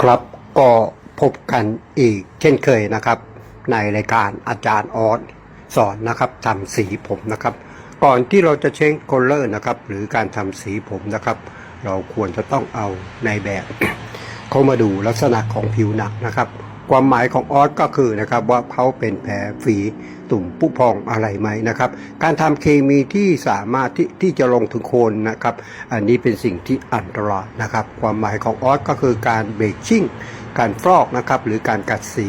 ครับก็พบกันอีกเช่นเคยนะครับ ในรายการอาจารย์ออสสอนนะครับทำสีผมนะครับ ก่อนที่เราจะเช็คโคลเลอร์นะครับ หรือการทำสีผมนะครับ เราควรจะต้องเอาในแบบ เข้ามาดูลักษณะของผิวหนังนะครับ ความหมายของออสก็คือนะครับว่าเขาเป็นแผลฝีตุ่มผู้พองอะไรไหมนะครับ การทำเคมีที่สามารถที่ที่จะลงถึงโคนนะครับ อันนี้เป็นสิ่งที่อันตรายนะครับ ความหมายของออสก็คือการเบรกชิ่ง การฟอกนะครับหรือการกัดสี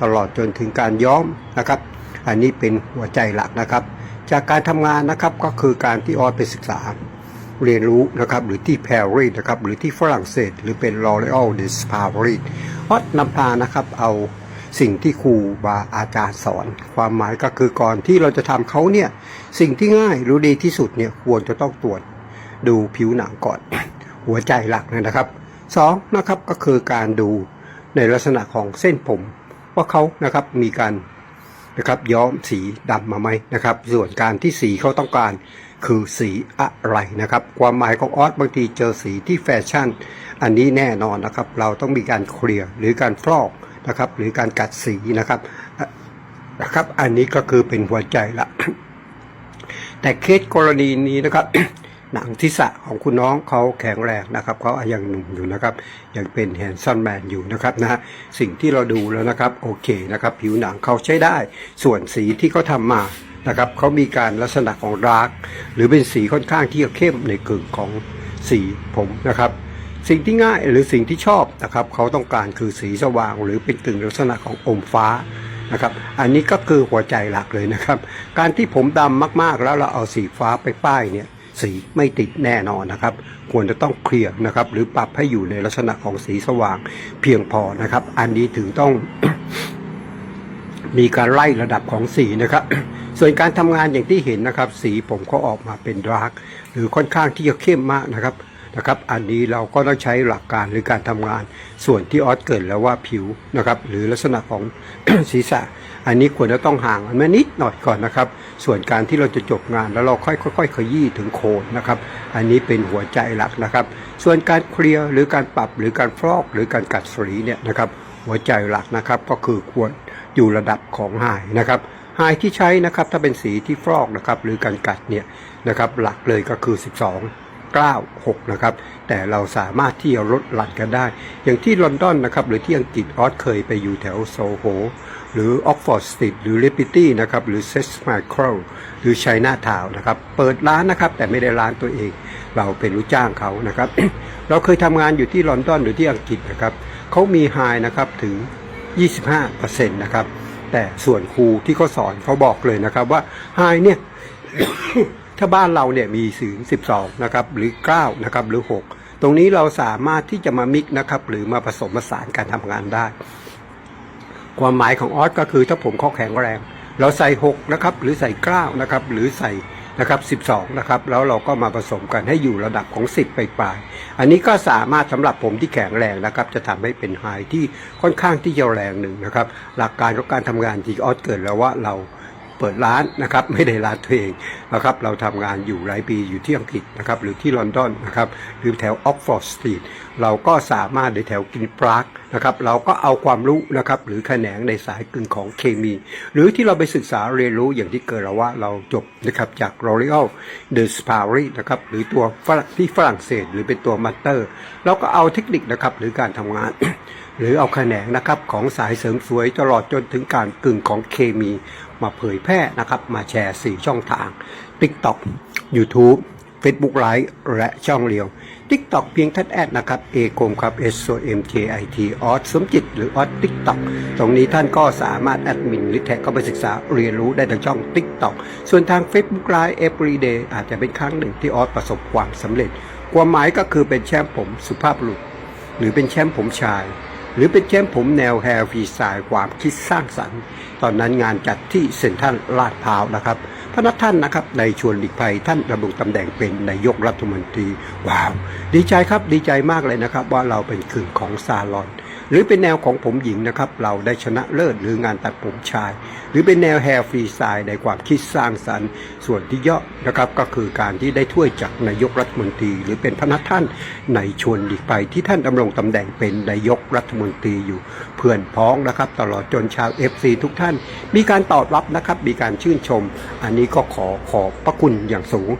ตลอดจนถึงการย้อมนะครับ อันนี้เป็นหัวใจหลักนะครับ จากการทำงานนะครับก็คือการที่ออสไปศึกษา เรียนรู้นะครับหรือที่ปารีสนะครับหรือที่ฝรั่งเศส หรือเป็น L'Oreal de Paris ออสนำพานะครับเอาสิ่งที่ครูบาอาจารย์สอน ความหมายก็คือก่อนที่เราจะทำเขาเนี่ยสิ่งที่ง่ายหรือดีที่สุดเนี่ยควรจะต้องตรวจดูผิวหนังก่อน หัวใจหลักนะครับสองนะครับก็คือการดูในลักษณะของเส้นผม ว่าเขานะครับมีการนะครับย้อมสีดำมาไหมนะครับ ส่วนการที่สีเขาต้องการ คือสีอะไรนะครับ ความหมายของออสบางทีเจอสีที่แฟชั่น อันนี้แน่นอนนะครับ เราต้องมีการเคลียร์หรือการฟอกนะครับ หรือการกัดสีนะครับนะครับ อันนี้ก็คือเป็นหัวใจละ แต่เคสกรณีนี้นะครับหนังทิศะของคุณน้องเขาแข็งแรงนะครับเขายังหนุ่มอยู่นะครับยังเป็นแฮนซันแมนอยู่นะครับนะฮะสิ่งที่เราดูแล้วนะครับ โอเคนะครับ ผิวหนังเขาใช้ได้ ส่วนสีที่เขาทำมา นะครับเขามีการลักษณะของดาร์กหรือเป็นสีค่อนข้างที่จะเข้มในกึ่งของสีผมนะครับ สิ่งที่ง่ายหรือสิ่งที่ชอบนะครับเขาต้องการคือสีสว่าง หรือเป็นกึ่งลักษณะของอมฟ้านะครับอันนี้ก็คือหัวใจหลักเลยนะครับ การที่ผมดำมากๆแล้วเราเอาสีฟ้าไปป้ายเนี่ยสีไม่ติดแน่นอนนะครับ ควรจะต้องเคลียร์นะครับ หรือปรับให้อยู่ในลักษณะของสีสว่างเพียงพอนะครับ อันนี้ถึงต้อง มีการไล่ระดับของสีนะครับ ส่วนการทำงานอย่างที่เห็นนะครับ สีผมก็ออกมาเป็นดาร์กหรือค่อนข้างที่จะเข้มมากนะครับนะครับ อันนี้เราก็ต้องใช้หลักการหรือการทำงาน ส่วนที่ออสเกิดแล้วว่าผิวนะครับ หรือลักษณะของศีรษะ อันนี้ควรจะต้องห่างกันมานิดหน่อยก่อนนะครับ ส่วนการที่เราจะจบงานแล้วเราค่อยค่อยๆขยี้ถึงโคนนะครับ อันนี้เป็นหัวใจหลักนะครับ ส่วนการเคลียร์หรือการปรับหรือการฟลอกหรือการกัดสีเนี่ยนะครับ หัวใจหลักนะครับก็คือควร อยู่ระดับของไฮนะครับไฮที่ใช้นะครับถ้าเป็นสีที่ฟอกนะครับหรือการกัดเนี่ยนะครับหลักเลยก็คือ 12 9 6นะครับแต่เราสามารถที่จะลดหลั่นกันได้ อย่างที่ลอนดอนนะครับหรือที่อังกฤษออสเคยไปอยู่แถวโซโหหรือออกฟอร์ดสตรีทหรือเลปิตี้นะครับหรือเซสมาครหรือไชน่าทาวนะครับเปิดร้านนะครับแต่ไม่ได้ร้านตัวเอง เราเป็นลูกจ้างเขานะครับ เราเคยทำงานอยู่ที่ลอนดอนหรือที่อังกฤษนะครับเขามีไฮนะครับถึง 25%นะครับ แต่ส่วนครูที่เขาสอนเขาบอกเลยนะครับว่าไฮเนี่ย ถ้าบ้านเราเนี่ยมีถึง12 นะครับ หรือ 9 นะครับ หรือ 6 ตรงนี้เราสามารถที่จะมามิกนะครับ หรือมาผสมผสานการทำงานได้ ความหมายของออสก็คือถ้าผมเขาแข็งแรง เราใส่ 6 นะครับ หรือใส่ 9 นะครับ หรือใส่ นะครับ 12 นะครับ แล้วเราก็มาผสมกันให้อยู่ระดับของ 10 ไปปลาย อันนี้ก็สามารถสำหรับผมที่แข็งแรงนะครับ จะทำให้เป็นไฮที่ค่อนข้างที่จะแรงหนึ่งนะครับ หลักการของการทำงานที่ออสเกิดแล้วว่าเราเปิดร้านนะครับไม่ได้ร้านตัวเองนะครับเราทำงานอยู่หลายปีอยู่ที่อังกฤษนะครับหรือที่ลอนดอนนะครับหรือแถวออกฟอร์ดสตรีทเราก็สามารถในแถวกินปราก นะครับเราก็เอาความรู้นะครับหรือแขนงในสายกึ่งของเคมี หรือที่เราไปศึกษาเรียนรู้อย่างที่เกิดแล้วว่าเราจบนะครับจาก L'Oreal de Paris นะครับหรือตัวที่ฝรั่งเศสหรือเป็นตัวมัตเตอร์เราก็เอาเทคนิคนะครับหรือการทำงาน หรือเอาแขนงนะครับของสายเสริมสวยตลอดจนถึงการกึ่งของเคมี มาเผยแพร่นะครับมาแชร์ 4 ช่องทาง TikTok YouTube Facebook Live และช่องเรียว TikTok เพียงท่านแอดนะครับ A กรมครับ S O M J I T ออสสมจิต หรือออส TikTok ตรงนี้ท่านก็สามารถแอดมินหรือแท็กเข้าไปศึกษาเรียนรู้ได้ทางช่อง TikTok ส่วนทาง Facebook Live Everyday อาจจะเป็นครั้งหนึ่งที่ออสประสบความสำเร็จ ความหมายก็คือเป็นแชมป์ผมสุภาพบุรุษหรือเป็นแชมป์ผมชายหรือเป็นแชมป์ผมแนวแฮร์ฟีสไตล์ความคิดสร้างสรรค์ ตอนนั้นงานจัดที่เซ็นทรัลลาดพร้าวนะครับ พระนักท่านนะครับในชวนหลีกภัยท่านดำรงตำแหน่งเป็นนายกรัฐมนตรีว้าว ดีใจครับดีใจมากเลยนะครับ ว่าเราเป็นกึ่งของซาลอน หรือเป็นแนวของผมหญิงนะครับ เราได้ชนะเลิศหรืองานตัดผมชาย หรือเป็นแนวแฮร์ฟรีสไตล์ในความคิดสร้างสรรค์ ส่วนที่เยอะนะครับก็คือการที่ได้ถ้วยจากนายกรัฐมนตรี หรือเป็นพระนักท่านในชวนหลีกไปที่ท่านดำรงตำแหน่งเป็นนายกรัฐมนตรีอยู่ เพื่อนพ้องนะครับ ตลอดจนชาว FC ทุกท่าน มีการตอบรับนะครับ มีการชื่นชม อันนี้ก็ขอขอบพระคุณอย่างสูง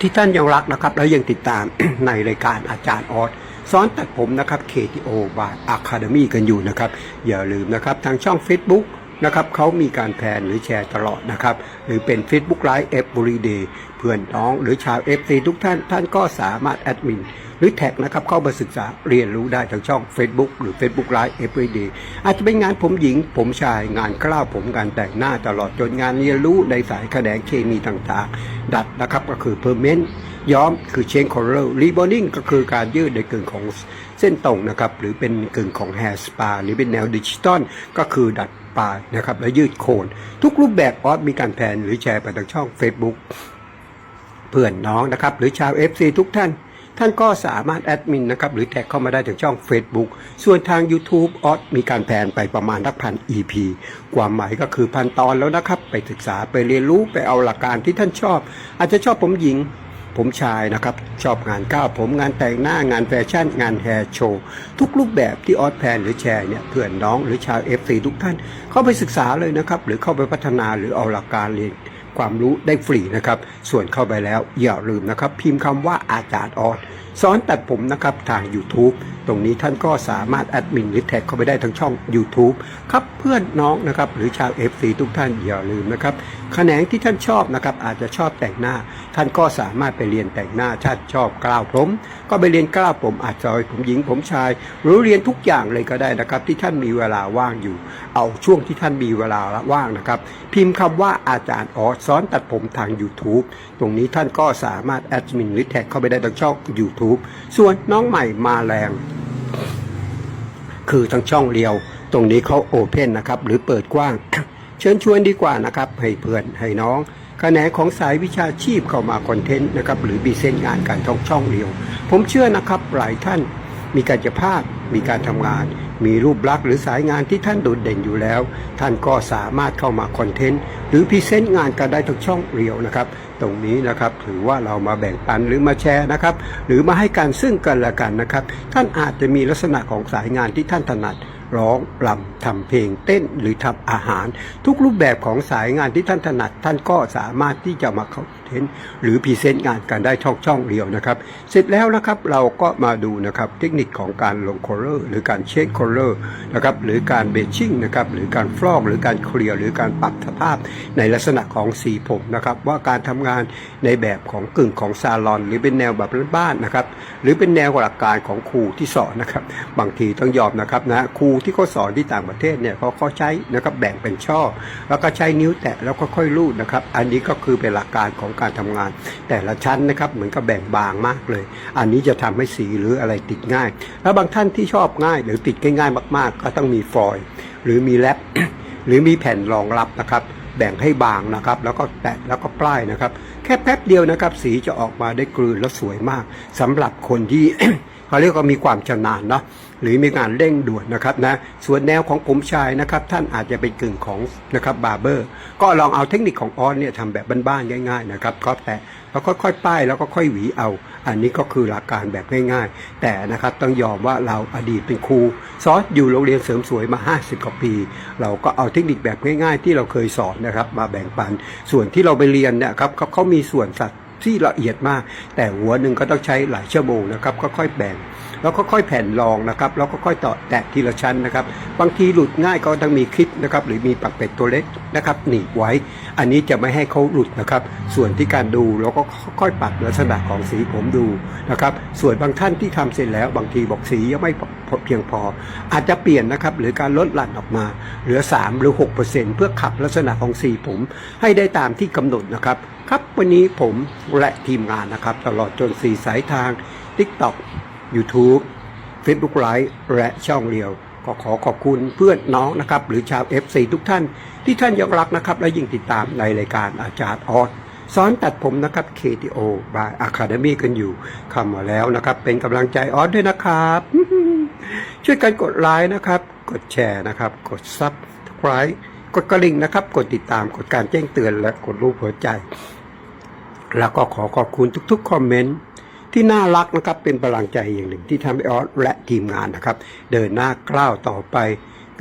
ที่ท่านยังรักนะครับ แล้วยังติดตามในรายการอาจารย์ออส สอนตัดผมนะครับ KTO by Academy กันอยู่นะครับ อย่าลืมนะครับทางช่อง Facebook นะครับเขามีการแพนหรือแชร์ตลอดนะครับ หรือเป็น Facebook Live Everyday เพื่อนน้องหรือชาว FC ทุกท่านท่านก็สามารถแอดมิน หรือแท็กนะครับ เข้ามาศึกษาเรียนรู้ได้ทางช่อง Facebook หรือ Facebook Live Everyday อาจจะเป็นงานผมหญิง ผมชายงานกล้าวผมการแต่งหน้าตลอดจนงานเรียนรู้ในสายแขนงเคมีต่างๆ ดัดนะครับก็คือ permanent ย้อมคือเชน ย้อมคือร์เรลรีบอนิ่งก็คือการยืดในกึ่งของเส้นตรงนะครับ หรือเป็นกึ่งของแฮร์สปาหรือเป็นแนวดิจิตอลก็คือดัดปลายนะครับและยืดโคนทุกรูปแบบออสมีการแพนหรือแชร์ไปทางช่อง Facebook เพื่อนน้องนะครับ หรือชาว FC ทุกท่าน ท่านก็สามารถแอดมินนะครับ หรือแท็กเข้ามาได้ถึงช่อง Facebook ส่วนทาง YouTube ออสมีการแพนไปประมาณทักพัน EP ความหมายก็คือพันตอนแล้วนะครับ ไปศึกษาไปเรียนรู้ไปเอาหลักการที่ท่านชอบ อาจจะชอบผมหญิง ผมชายนะครับ ชอบงานก้าวผมงานแต่งหน้างานแฟชั่น งานแฮร์โชว์ ทุกรูปแบบที่ออสแพนหรือแชร์เนี่ยเพื่อนน้องหรือชาว FC ทุกท่าน เข้าไปศึกษาเลยนะครับ หรือเข้าไปพัฒนาหรือเอาหลักการเรียนความรู้ได้ฟรีนะครับ ส่วนเข้าไปแล้วอย่าลืมนะครับ พิมพ์คำว่าอาจารย์ออสสอนตัดผมนะครับทาง YouTube ตรงนี้ท่านก็สามารถแอดมินหรือแท็กเข้าไปได้ทั้งช่อง YouTube ครับเพื่อนน้องนะครับหรือชาว FC ทุกท่านอย่าลืมนะครับแขนงที่ท่านชอบนะครับอาจจะชอบแต่งหน้า ท่านก็สามารถไปเรียนแต่งหน้าถ้านชอบกล้าวผม ก็ไปเรียนกล้าวผมอาจจะผมหญิงผมชาย หรือเรียนทุกอย่างเลยก็ได้นะครับ ที่ท่านมีเวลาว่างอยู่ เอาช่วงที่ท่านมีเวลาว่างนะครับ พิมพ์คำว่าอาจารย์ออสสอนตัดผมทาง YouTube ตรงนี้ท่านก็สามารถแอดมินหรือแท็กเข้าไปได้ทางช่อง YouTube ส่วนน้องใหม่มาแรง คือทั้งช่องเรียว ตรงนี้เขาโอเพนนะครับ หรือเปิดกว้าง เชิญชวนดีกว่านะครับ ให้เพื่อนให้น้องแขนงของสายวิชาชีพเข้ามาคอนเทนต์นะครับหรือบีเส้นงานการท่องช่องเรียว ผมเชื่อนะครับหลายท่านมีการจภาพมีการทำงาน มีรูปลักษณ์หรือสายงานที่ท่านโดดเด่นอยู่แล้ว ท่านก็สามารถเข้ามาคอนเทนต์หรือพรีเซนต์งานกันได้ทุกช่องเรียวนะครับ ตรงนี้นะครับถือว่าเรามาแบ่งปันหรือมาแชร์นะครับ หรือมาให้การซึ่งกันและกันนะครับ ท่านอาจจะมีลักษณะของสายงานที่ท่านถนัดร้องรำทำเพลงเต้นหรือทำอาหาร ทุกรูปแบบของสายงานที่ท่านถนัดท่านก็สามารถที่จะมาเทนต์หรือพรีเซนต์งานกันได้ช่องช่องเดียวนะครับเสร็จแล้วนะครับเราก็มาดูนะครับเทคนิคของการลงโคลเลอร์หรือการเช็คโคลเลอร์นะครับหรือการเบชชิ่งนะครับหรือการฟลอกหรือการเคลียร์หรือการปรับสภาพในลักษณะของสีผมนะครับว่าการทำงานในแบบของกึ่งของซาลอน หรือเป็นแนวแบบบ้านๆนะครับหรือเป็นแนวหลักการของครูที่สอนนะครับบางทีต้องยอมนะครับนะครูที่เขาสอนที่ต่างประเทศเนี่ยเขาเขาใช้นะครับแบ่งเป็นช่อ แล้วก็ใช้นิ้วแตะแล้วก็ค่อยลูดนะครับ อันนี้ก็คือเป็นหลักการของการทำงาน แต่ละชั้นนะครับเหมือนกับแบ่งบางมากเลย อันนี้จะทำให้สีหรืออะไรติดง่าย แล้วบางท่านที่ชอบง่ายหรือติดง่ายๆมาก ๆ ก็ต้องมีฟอยล์หรือมีแลบหรือมีแผ่นรองรับนะครับแบ่งให้บางนะครับ แล้วก็แตะแล้วก็ปลายนะครับ แค่แป๊บเดียวนะครับ สีจะออกมาได้กลืนแล้วสวยมากสำหรับคนที่ เขาเรียกว่ามีความชำนาญเนาะหรือมีงานเร่งด่วนนะครับนะส่วนแนวของผมชายนะครับ ท่านอาจจะเป็นกึ่งของนะครับบาร์เบอร์ ก็ลองเอาเทคนิคของออนเนี่ยทำแบบบ้านๆง่ายๆนะครับก็แตะแล้วค่อยๆป้ายแล้วก็ค่อยหวีเอา อันนี้ก็คือหลักการแบบง่ายๆ แต่นะครับต้องยอมว่าเราอดีตเป็นครูสอนอยู่โรงเรียนเสริมสวยมา 50กว่าปี เราก็เอาเทคนิคแบบง่าย ๆ ที่เราเคยสอนนะครับมาแบ่งปัน ส่วนที่เราไปเรียนเนี่ยครับเขาเขามีส่วนสัตว์ ที่ละเอียดมาก แต่หัวหนึ่งก็ต้องใช้หลายชั่วโมงนะครับ ก็ค่อยแบ่ง แล้วก็ค่อยแผ่นรองนะครับแล้วก็ค่อยต่อแตะทีละชั้นนะครับ บางทีหลุดง่ายก็ต้องมีคลิปนะครับหรือมีปักเป็ดตัวเล็กนะครับหนีบไว้ อันนี้จะไม่ให้เขาหลุดนะครับ ส่วนที่การดูเราก็ค่อยปรับลักษณะของสีผมดูนะครับ ส่วนบางท่านที่ทำเสร็จแล้ว บางทีบอกสียังไม่เพียงพอ อาจจะเปลี่ยนนะครับหรือการลดหลั่นออกมา เหลือ 3 หรือ 6%เพื่อขับลักษณะของสีผม ให้ได้ตามที่กำหนดนะครับครับวันนี้ผมและทีมงานนะครับ ตลอดจนสีสายทาง TikTok YouTube Facebook Live และช่องเรียว ก็ขอขอบคุณเพื่อนน้องนะครับ หรือชาว FC ทุกท่านที่ท่านยังรักนะครับ และยิ่งติดตามในรายการอาจารย์ออสสอนตัดผมนะครับ KTO by Academy กันอยู่คำมาแล้วนะครับ เป็นกำลังใจออสด้วยนะครับ ช่วยกันกดไลค์นะครับ กดแชร์นะครับ กดซับสไครต์กดกระดิ่งนะครับ กดติดตามกดการแจ้งเตือนและกดรูปหัวใจ แล้วก็ขอขอบคุณทุกๆคอมเมนต์ ที่น่ารักนะครับเป็นพลังใจอย่างหนึ่งที่ทำให้ออสและทีมงานนะครับ เดินหน้ากล้าวต่อไป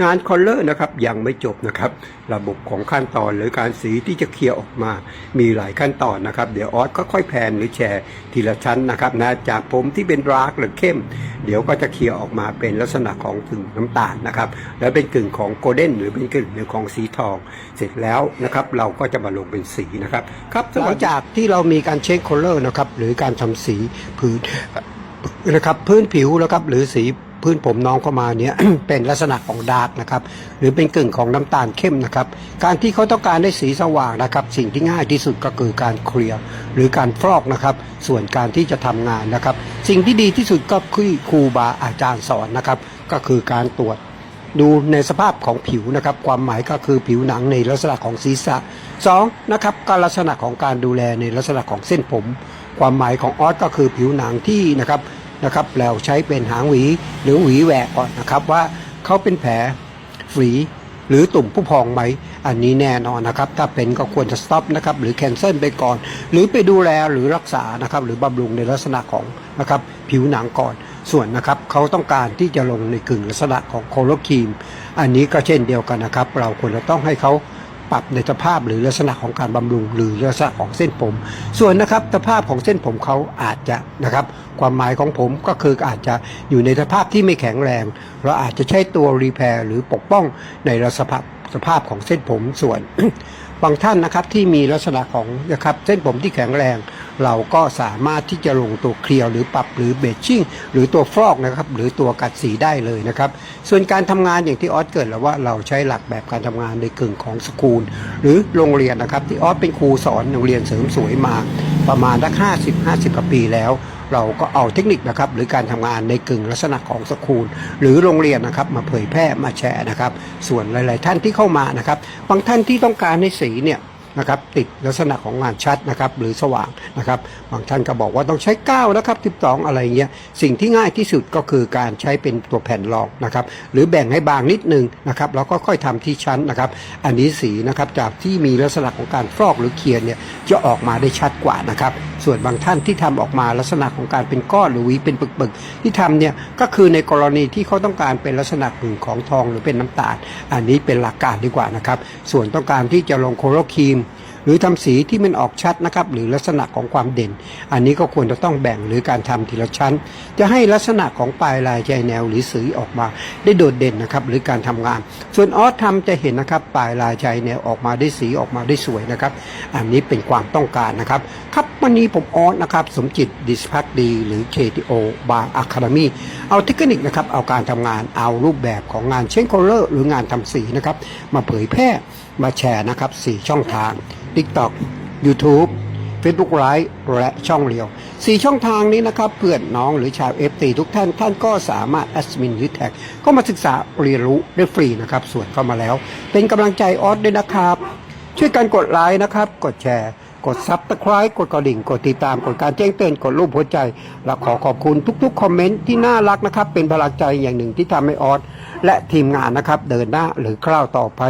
งานคอลเลอร์นะครับยังไม่จบนะครับ ระบบของขั้นตอนหรือการสีที่จะเคลียร์ออกมา มีหลายขั้นตอนนะครับ เดี๋ยวออสก็ค่อยแพนหรือแชร์ทีละชั้นนะครับนะจากผมที่เป็นดาร์กหรือเข้ม เดี๋ยวก็จะเคลียร์ออกมาเป็นลักษณะของกึ่งน้ำตาลนะครับ แล้วเป็นกึ่งของโกลเด้นหรือเป็นกึ่งหรือของสีทอง เสร็จแล้วนะครับเราก็จะมาลงเป็นสีนะครับครับหลังจากที่เรามีการเช็คคอลเลอร์นะครับหรือการทำสีพื้นนะครับพื้นผิวนะครับหรือสี พื้นผมน้องเข้ามาเนี่ย เป็นลักษณะของดาร์กนะครับหรือเป็นกึ่งของน้ำตาลเข้มนะครับการที่เขาต้องการได้สีสว่างนะครับสิ่งที่ง่ายที่สุดก็คือการเคลียร์หรือการฟอกนะครับส่วนการที่จะทำงานนะครับสิ่งที่ดีที่สุดก็คือครูบาอาจารย์สอนนะครับก็คือการตรวจดูในสภาพของผิวนะครับความหมายก็คือผิวหนังในลักษณะของศีรษะสองนะครับก็ลักษณะของการดูแลในลักษณะของเส้นผม ความหมายของออสก็คือผิวหนังที่นะครับ นะครับเราใช้เป็นหางหวีหรือหวีแหวกก่อนนะครับว่าเขาเป็นแผลฝีหรือตุ่มผู้พองไหม อันนี้แน่นอนนะครับ ถ้าเป็นก็ควรจะสต็อปนะครับหรือแคนเซิลไปก่อน หรือไปดูแลหรือรักษานะครับหรือบำรุงในลักษณะของนะครับผิวหนังก่อนส่วนนะครับเขาต้องการที่จะลงในกึ่งลักษณะของโคโลครีม อันนี้ก็เช่นเดียวกันนะครับ เราควรจะต้องให้เขา ปรับในสภาพหรือลักษณะของการบำรุง หรือลักษณะของเส้นผม ส่วนนะครับสภาพของเส้นผมเขาอาจจะนะครับความหมายของผมก็คืออาจจะอยู่ในสภาพที่ไม่แข็งแรง เราอาจจะใช้ตัวรีแพร์หรือปกป้องในสภาพสภาพของเส้นผมส่วนบางท่านนะครับที่มีลักษณะของนะครับเส้นผมที่แข็งแรง เราก็สามารถที่จะลงตัวเคลียร์หรือปรับหรือเบชชิ่งหรือตัวฟอกนะครับหรือตัวกัดสีได้เลยนะครับ ส่วนการทำงานอย่างที่ออสเกิดแล้วว่าเราใช้หลักแบบการทำงานในกึ่งของสกูล หรือโรงเรียนนะครับ ที่ออสเป็นครูสอนโรงเรียนเสริมสวยมาประมาณสักห้าสิบห้าสิบปีแล้วเราก็เอาเทคนิคนะครับหรือการทำงานในกึ่งลักษณะของสกูล หรือโรงเรียนนะครับมาเผยแพร่มาแชร์นะครับ ส่วนหลาย ๆ ท่านที่เข้ามานะครับ บางท่านที่ต้องการให้สีเนี่ย นะครับติดลักษณะของงานชัดนะครับหรือสว่างนะครับบางท่านก็บอกว่าต้องใช้ 9 นะครับ 12 อะไรเงี้ยสิ่งที่ง่ายที่สุดก็คือการใช้เป็นตัวแผ่นรองนะครับหรือแบ่งให้บางนิดนึงนะครับแล้วก็ค่อยทำที่ชั้นนะครับ อันนี้สีนะครับจากที่มีลักษณะของการฟอกหรือเคียร์เนี่ยจะออกมาได้ชัดกว่านะครับส่วนบางท่านที่ทำออกมาลักษณะของการเป็นก้อนหรือวีเป็นปึกๆ ที่ทำเนี่ยก็คือในกรณีที่เขาต้องการเป็นลักษณะกึ่งของทองหรือเป็นน้ำตาล อันนี้เป็นหลักการดีกว่านะครับส่วนต้องการที่จะลงโคโรครีม หรือทำสีที่มันออกชัดนะครับหรือลักษณะของความเด่น อันนี้ก็ควรจะต้องแบ่งหรือการทำทีละชั้น จะให้ลักษณะของปลายลายใจแนวหรือสีออกมา ได้โดดเด่นนะครับหรือการทำงาน ส่วนออสทำจะเห็นนะครับปลายลายใจแนวออกมาได้สีออกมาได้สวยนะครับ อันนี้เป็นความต้องการนะครับครับวันนี้ผมออสนะครับสมจิตดิสพักดีหรือ KTO บางอะคาเดมีเอาเทคนิคนะครับเอาการทำงานเอารูปแบบของงานเช่นโคลเลอร์หรืองานทำสีนะครับมาเผยแพร่มาแชร์นะครับสี่ช่องทาง TikTok YouTube Facebook Live และช่องเรียว 4 ช่องทางนี้นะครับ เพื่อนน้องหรือชาว FT ทุกท่าน ท่านก็สามารถแอดมินยึดแท็กก็มาศึกษาเรียนรู้ได้ฟรีนะครับ ส่วนเข้ามาแล้ว เป็นกำลังใจออสด้วยนะครับ ช่วยกันกดไลค์นะครับ กดแชร์ กดซับสไคร b e กดกระดิ่ง กดติดตามกดการแจ้งเตือนกดรูปหัวใจ และขอขอบคุณทุกๆ คอมเมนต์ที่น่ารักนะครับ เป็นพลังใจอย่างหนึ่งที่ทำให้ออสและทีมงานนะครับ เดินหน้าหรือคล้าวต่อไป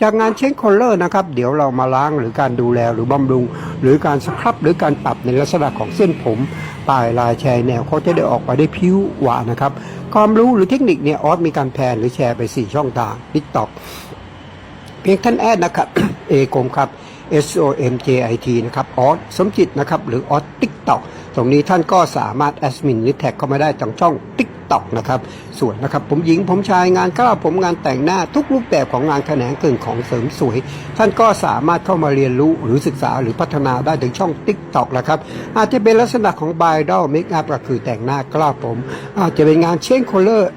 จากงานเช็คคอลเลอร์นะครับ เดี๋ยวเรามาล้างหรือการดูแลหรือบำรุง หรือการสครับหรือการปรับในลักษณะของเส้นผมปลายลายแชร์แนวเขาจะได้ออกมาได้ผิวหวานนะครับความรู้หรือเทคนิคเนี่ยออสมีการแพนหรือแชร์ไป 4 ช่องทาง TikTok เพียงท่านแอดนะครับ เอกมครับ S O M J I T นะครับออสสมจิตนะครับหรือออสติ๊กต็อกตรงนี้ท่านก็สามารถแอดมินหรือแท็กเข้ามาได้ทางช่องติ๊กต็อกนะครับส่วนนะครับผมหญิงผมชายงานกล้าวผมงานแต่งหน้าทุกรูปแบบของงานแขนงกึ่งของเสริมสวย ท่านก็สามารถเข้ามาเรียนรู้หรือศึกษาหรือพัฒนาได้ถึงช่องติ๊กต็อกนะครับอาจจะเป็นลักษณะของบายดอลเมคอัพก็คือแต่งหน้ากล้าวผม อาจจะเป็นงานเช่นโคลเลอร์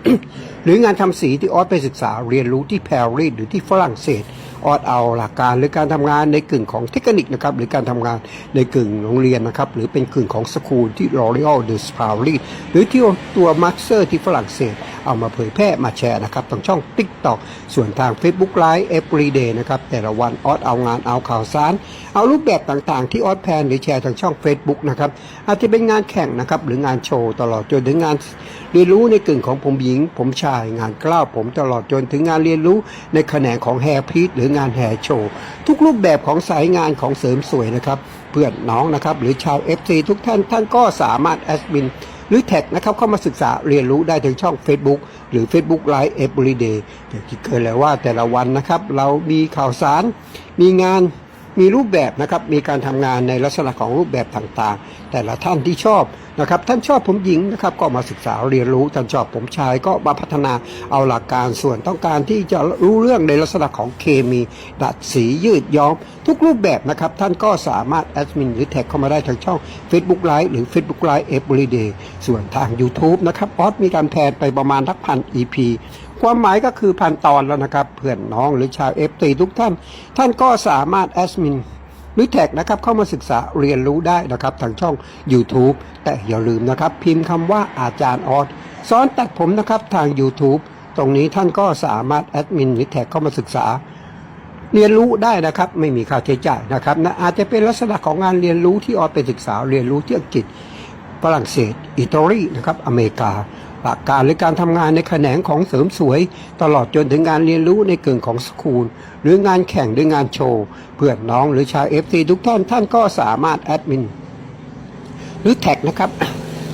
หรืองานทำสีที่ออสไปศึกษาเรียนรู้ที่ปารีสหรือที่ฝรั่งเศส ออดเอาหลักการหรือการทำงานในกึ่งของเทคนิคนะครับหรือการทำงานในกึ่งโรงเรียนนะครับหรือเป็นกึ่งของสคูลที่ L'Oreal de s p a r i หรือที่ตัวมาสเตอร์ที่ฝรั่งเศส เอามาเผยแพร่มาแชร์นะครับทางช่อง TikTok ส่วนทาง Facebook Live Everyday นะครับแต่ละวันออดเอางานเอาข่าวสาร เอารูปแบบต่างๆ ที่ออดแพนหรือแชร์ทางช่อง Facebook นะครับอาจจะเป็นงานแข่งนะครับหรืองานโชว์ตลอดจนถึงงานเรียนรู้ในกึ่งของผมหญิง ผมชายงานกล้าวผมตลอดจนถึงงานเรียนรู้ในแขนงของแฮร์พีทหรืองานแฮร์โชว์ทุกรูปแบบของสายงานของเสริมสวยนะครับ เพื่อนน้องนะครับ หรือชาว FC ทุกท่านท่านก็สามารถแอดมินหรือแท็กนะครับเข้ามาศึกษาเรียนรู้ได้ทางช่อง Facebook หรือ Facebook Live Everyday อย่างที่เคยแล้วว่าแต่ละวันนะครับ เรามีข่าวสาร มีงานมีรูปแบบนะครับ มีการทำงานในลักษณะของรูปแบบต่างๆ แต่ละท่านที่ชอบ นะครับท่านชอบผมหญิงนะครับก็มาศึกษาเรียนรู้ท่านชอบผมชายก็มาพัฒนาเอาหลักการส่วนต้องการที่จะรู้เรื่องในลักษณะของเคมี ดัดสียืดย้อม ทุกรูปแบบนะครับ ท่านก็สามารถแอดมินหรือแท็กเข้ามาได้ทางช่อง Facebook Live หรือ Facebook Live Everyday ส่วนทาง YouTube นะครับออสมีการแพนไปประมาณทักพัน EP ความหมายก็คือพันตอนแล้วนะครับ เพื่อนน้องหรือชาว FT ทุกท่าน ท่านก็สามารถแอดมิน หรือแท็กนะครับเข้ามาศึกษาเรียนรู้ได้นะครับทางช่อง YouTube แต่อย่าลืมนะครับ พิมพ์คำว่าอาจารย์ออสสอนตัดผมนะครับทาง YouTube ตรงนี้ท่านก็สามารถแอดมินหรือแท็กเข้ามาศึกษา เรียนรู้ได้นะครับ ไม่มีค่าใช้จ่ายนะครับนะอาจจะเป็นลักษณะของงานเรียนรู้ที่ออสไปศึกษา เรียนรู้ที่อังกฤษฝรั่งเศส อิตาลีนะครับอเมริกา หลักการหรือการทำงานในแขนงของเสริมสวย ตลอดจนถึงงานเรียนรู้ในเกิงของสคูล หรืองานแข่งหรืองานโชว์ เพื่อนน้องหรือชาวเอฟซีทุกท่านท่านก็สามารถแอดมินหรือแท็กนะครับ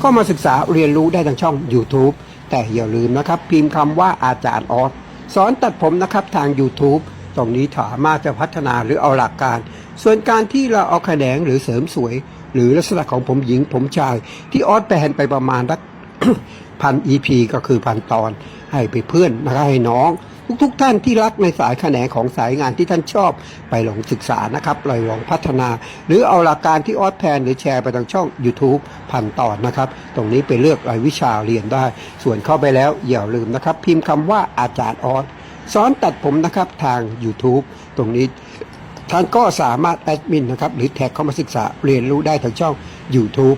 ก็มาศึกษาเรียนรู้ได้ทางช่อง YouTube แต่อย่าลืมนะครับ พิมพ์คำว่าอาจารย์ออสสอนตัดผมนะครับทาง YouTube ตรงนี้สามารถจะพัฒนาหรือเอาหลักการ ส่วนการที่เราเอาแขนงหรือเสริมสวย หรือลักษณะของผมหญิงผมชาย ที่ออสแปลนไปประมาณสัก พัน EP ก็คือพันตอน ให้ไปเพื่อนนะครับให้น้อง ทุกๆทท่านที่รักในสายแขนงของสายงานที่ท่านชอบไปลองศึกษานะครับไปลองพัฒนา หรือเอาหลักการที่ออสแพนหรือแชร์ไปทางช่อง YouTube พันตอนนะครับ ตรงนี้ไปเลือกรายวิชาเรียนได้ ส่วนเข้าไปแล้วอย่าลืมนะครับ พิมพ์คำว่าอาจารย์ออสสอนตัดผมนะครับทาง YouTube ตรงนี้ท่านก็สามารถแอดมินนะครับหรือแท็กเข้ามาศึกษาเรียนรู้ได้ทางช่อง YouTube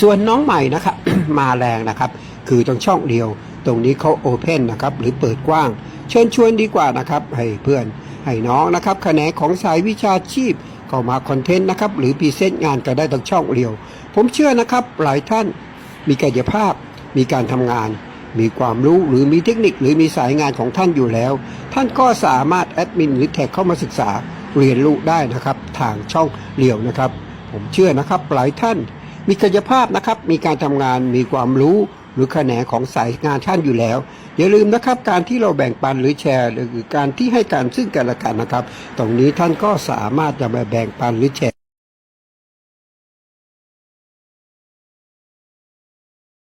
ส่วนน้องใหม่นะครับมาแรงนะครับ คือตรงช่องเดียว ตรงนี้เขาโอเพนนะครับหรือเปิดกว้าง เชิญชวนดีกว่านะครับ ให้เพื่อนให้น้องนะครับแขนงของสายวิชาชีพเข้ามาคอนเทนต์นะครับหรือพรีเซนต์งานกันได้ทางช่องเดียว ผมเชื่อนะครับหลายท่านมีกายภาพ มีการทำงาน มีความรู้หรือมีเทคนิคหรือมีสายงานของท่านอยู่แล้ว ท่านก็สามารถแอดมินหรือแท็กเข้ามาศึกษาเรียนรู้ได้นะครับทางช่องเดียวนะครับ ผมเชื่อนะครับหลายท่าน มีกยภาพนะครับ มีการทำงานมีความรู้หรือแขนงของสายงานท่านอยู่แล้ว อย่าลืมนะครับ การที่เราแบ่งปันหรือแชร์หรือการที่ให้การซึ่งกันและกันนะครับ ตรงนี้ท่านก็สามารถจะมาแบ่งปันหรือแชร์